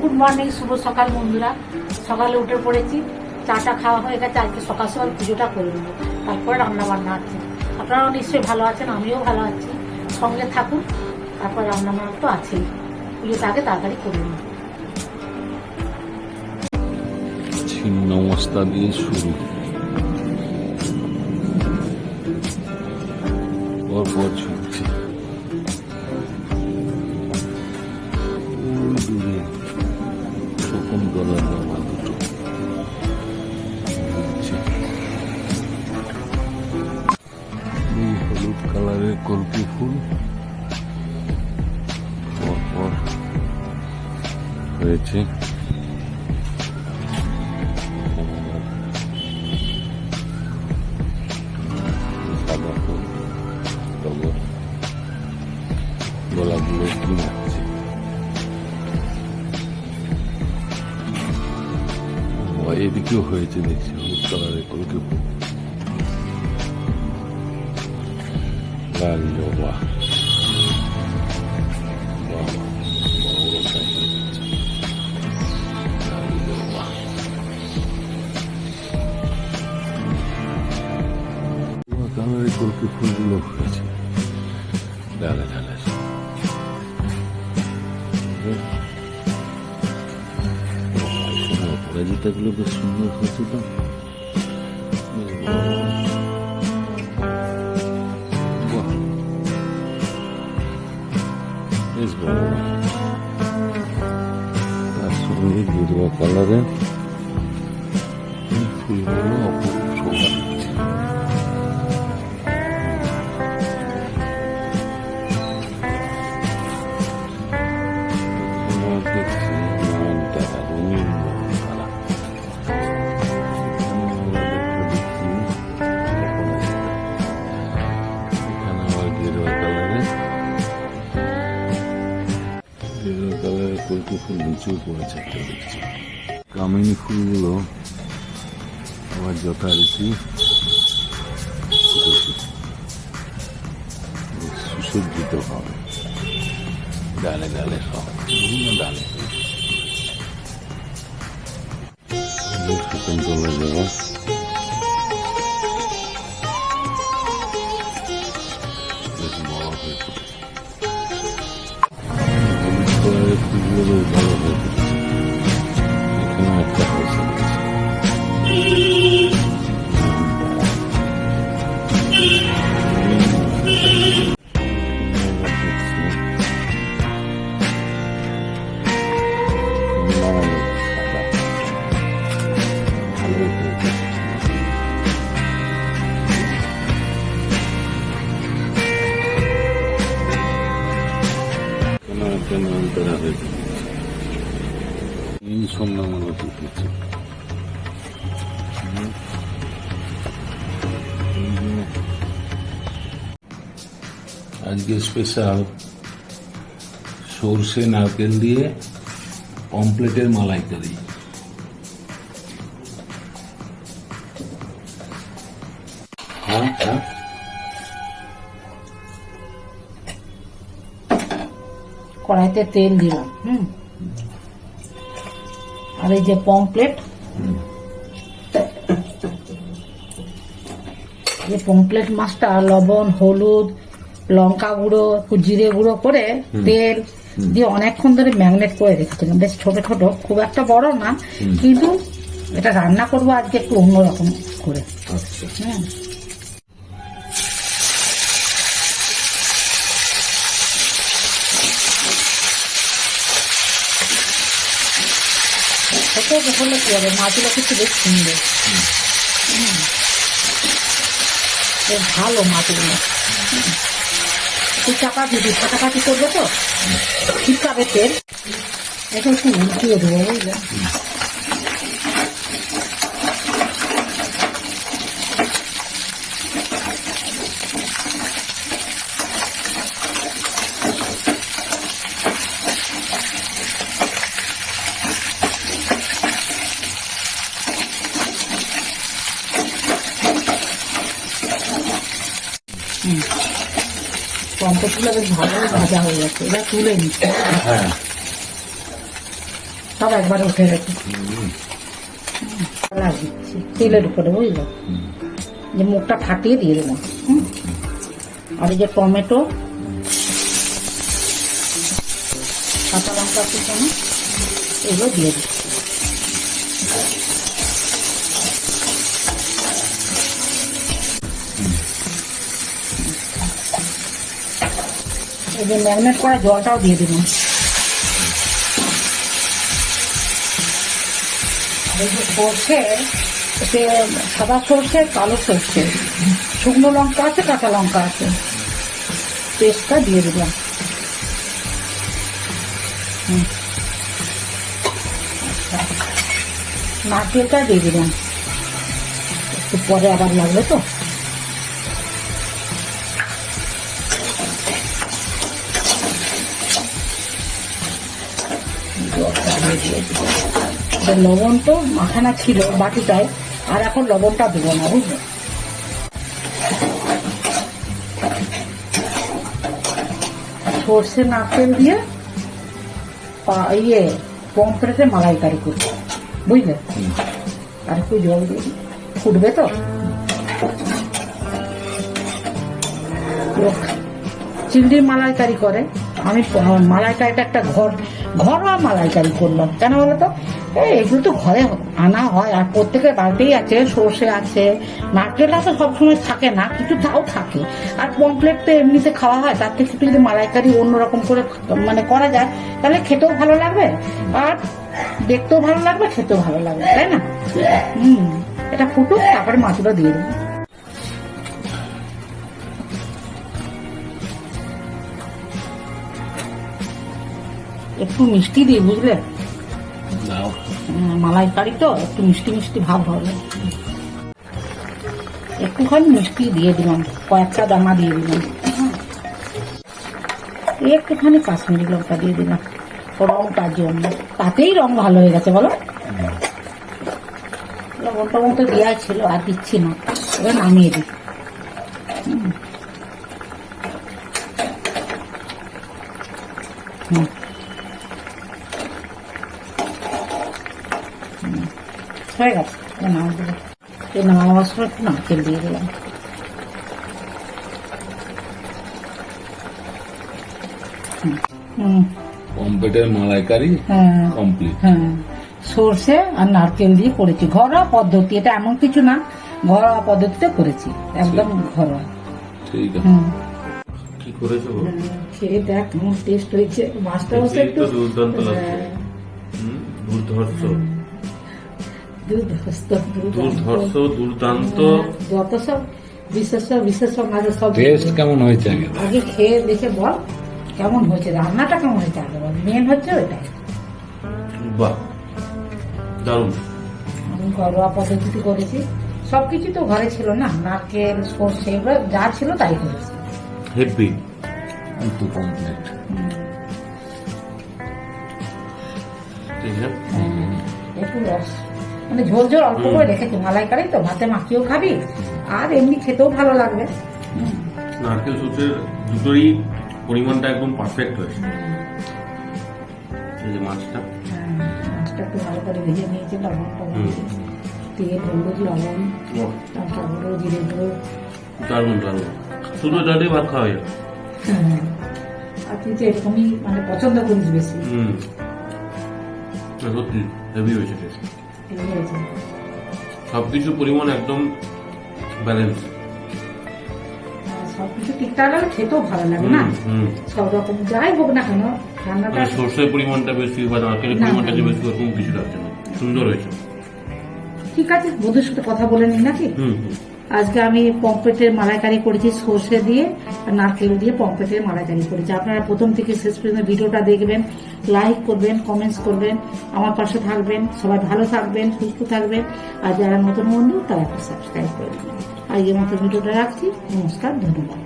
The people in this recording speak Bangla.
গুড মর্নিং, শুভ সকাল বন্ধুরা। সকালে উঠে পড়েছি চাটা খাওয়া হয়ে গেছে, আজকে সকাল সকাল পুজোটা করে নেব, তারপরে রান্না বান্না আছে। আপনারাও নিশ্চয়ই ভালো আছেন, আমিও ভালো আছি, সঙ্গে থাকুন, তারপর রান্না বান্না তো আছেই। পুজোটা আগে তাড়াতাড়ি করে নেব। ছিন্ন মস্তা দিয়ে শুরু। কল্পি ফুল? পরপর হয়েছে। সাদা ফুল টগর গোলাপগুলো কি ও, এদিকেও হয়েছে দেখছি। হলুদ কালারের কলকে ফুল। লাল জবা পুরো কালারের কলকে ফুলগুলো হয়েছে ডালে ডালে অপরাজিতাগুলো বেশ সুন্দর হয়েছে তো কালারে গেরুয়া কালারের কলকি ফুল নিচেও পড়েছে একটা দেখছি কামিনী ফুলগুলো আবার যথারীতি ফুটেছে বেশ সুসজ্জিত হবে ডালে ডালে সব বিভিন্ন ডালে এই শকুন্তলা জায়গা বেশ বড় হয়ে ফুটেছে হলুদ কালারের ফুলগুলো বেশ ভালো হয়ে ফুটেছে এখানে আজকে স্পেশাল সর্ষে নারকেল দিয়ে পমপ্লেটের মালাইকারি। হ্যাঁ হ্যাঁ। কড়াইতে তেল দিলাম হুম। আর এই যে পমপ্লেট এই পমপ্লেট মাছটা লবণ হলুদ লঙ্কা গুঁড়ো একটু জিরে গুঁড়ো করে তেল দিয়ে অনেকক্ষণ ধরে ম্যাগনেট করে রেখেছিলাম। বেশ ছোট ছোট খুব একটা বড় না কিন্তু এটা রান্না করব আজকে একটু অন্যরকম করে। ছোট হলে কি হবে? মাছগুলো কিন্তু বেশ সুন্দর। বেশ ভালো মাছগুলো ঠিক একটু চাপা দিবি কাটাকাটি করবে তো? ঠিকাবে তেল? এটা একটু উল্টিয়ে দেবো বুঝলে? পম্পগুলো বেশ ভালো ভাজা হয়ে গেছে। এবার তুলে নিচ্ছে। হ্যাঁ। সব একবারে উঠে গেছে। দিচ্ছি। তেলের উপরে বুঝলো? যে মুখটা ফাটিয়ে দিয়ে দিলাম। হুম। আর এই যে টমেটো কাঁচা লঙ্কা কুচানো এগুলো দিয়ে দিচ্ছি। এই যে ম্যাগনেট করা জলটাও দিয়ে যে সর্ষে সে সাদা সর্ষে, কালো সর্ষে, শুকনো লঙ্কা আছে, কাঁচা লঙ্কা আছে। পেস্টটা দিয়ে দিলাম। নারকেলটা দিয়ে দিলাম। পরে আবার লাগবে তো? দিয়ে লবণ তো মাখানা ছিল বাটিটায় আর এখন লবণটা দেবো না বুঝলে? সর্ষে নারকেল দিয়ে পা- ইয়ে পম্পলেটে মালাইকারি করব বুঝলে? আর একটু জল দিয়ে ফুটবে তো? চিংড়ির মালাইকারি করে আমি মালাইকারিটা একটা ঘর ঘরোয়া মালাইকারি করলাম। কেন বলো তো এই এগুলো তো ঘরে আনা হয় আর প্রত্যেকের বাড়িতেই আছে, সর্ষে আছে নারকেলটা তো সবসময় থাকে না কিছু তাও থাকে। আর পমপ্লেট তো এমনিতে খাওয়া হয়, তার থেকে যদি মালাইকারি অন্যরকম করে মানে করা যায়, তাহলে খেতেও ভালো লাগবে আর দেখতেও ভালো লাগবে, খেতেও ভালো লাগবে, তাই না? হুম, এটা ফুটুক, তারপরে মাছগুলো দিয়ে দেবো। একটু মিষ্টি দিই বুঝলে? দাও। উম, মালাইকারি তো একটু মিষ্টি মিষ্টি ভাব হবে। একটুখানি মিষ্টি দিয়ে দিলাম কয়েকটা দানা দিয়ে দিলাম। একটুখানি কাশ্মীরি লঙ্কা দিয়ে দিলাম রংটার জন্য। তাতেই রং ভালো হয়ে গেছে বলো? লবণ টবণ তো দেওয়া ছিল আর দিচ্ছি না। এবার নামিয়ে দিই। হুম। হয়ে গেছে নাম দিল এই নামাবার সময় একটু নারকেল দিয়ে দিলাম পম্পেটের মালাইকারি হ্যাঁ কমপ্লিট হ্যাঁ সর্ষে আর নারকেল দিয়ে করেছি। ঘরোয়া পদ্ধতি এটা এমন কিছু না। ঘরোয়া পদ্ধতিতে করেছি। একদম ঘরোয়া। ঠিক আছে। কি করেছ খেয়ে দেখ কেমন টেস্ট হয়েছে। মাছটা হচ্ছে একটু দুর্দান্ত লাগছে। হ্যাঁ, হুম, দুর্ধর্ষ। দুর্ধর্ষ দুর্দান্ত। যত সব বিশেষ বিশেষণ আছে সব টেস্ট কেমন হয়েছে আগে? আগে খেয়ে দেখে বল কেমন হয়েছে রান্নাটা কেমন হয়েছে আগে বল। মেন হচ্ছে ওইটা বাহ দারুণ। আমি ঘরোয়া পদ্ধতিতে করেছি। সবকিছু তো ঘরে ছিল না নারকেল সর্ষে এগুলো যা ছিল তাই করেছি। হেভি একটু কমপ্লিট ঠিক আছে। একটু রস। মানে ঝোল ঝোল অল্প করে রেখেছি মালাইকারি তো ভাতে মাখিয়েও খাবি আর এমনি খেতেও ভালো লাগবে। নারকেল সুচের দুটোরই পরিমাণটা একদম পারফেক্ট হয়েছে। এই যে মাছটা। হ্যাঁ, মাছটা একটু ভালো করে ভেজে নিয়েছি লবণ টবণ তেল হলুদ লবণ গুঁড়ো জিরে গুঁড়ো। দারুণ দারুণ। শুধু দিয়ে ভাত খাওয়া যায়? হ্যাঁ, আর তুই তো এরকমই মানে পছন্দ করিস বেশি। হুম। সত্যি হেভি হয়েছে টেস্ট। সবকিছু পরিমাণ একদম ব্যালেন্স সবকিছু ঠিকঠাক হলে খেতেও ভালো লাগে না। সব রকম যাই হোক না কেন রান্নাটা মানে সর্ষের পরিমাণটা বেশি বা নারকেলের পরিমাণটা যে বেশি ওরকম কিছু লাগছে না। সুন্দর হয়েছে। ঠিক আছে বন্ধুর সাথে কথা বলে নিই নাকি? হুম হুম। আজকে আমি পম্পেটের মালাইকারি করেছি সর্ষে দিয়ে আর নারকেল দিয়ে পম্পেটের মালাইকারি করেছি। আপনারা প্রথম থেকে শেষ পর্যন্ত ভিডিওটা দেখবেন লাইক করবেন কমেন্টস করবেন, আমার পাশে থাকবেন, সবাই ভালো থাকবেন, সুস্থ থাকবেন, আর যারা নতুন বন্ধু, তারা সাবস্ক্রাইব করে দেবেন। আর মতো ভিডিওটা রাখছি, নমস্কার, ধন্যবাদ।